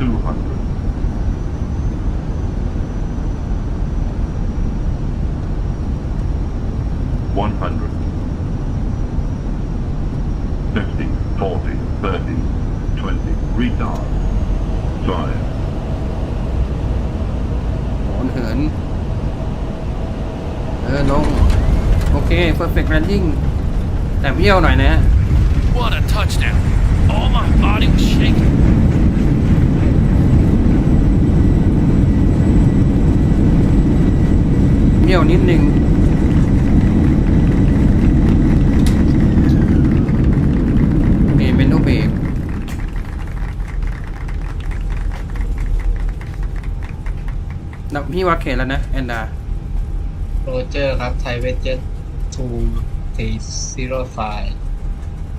200. One hundred, fifty, forty, thirty, twenty. Retard. Five. โหนเหิน เออลง โอเค perfect landing แต่เบี้ยวหน่อยนะ What a touchdown! Oh my เบี้ยวนิดนึงเบรกเป็นโนเบรกนับพี่วัดเขตแล้วนะแอนดาโรเจอร์ครับไทเวเจ็ตทูทีซีโร่ไฟ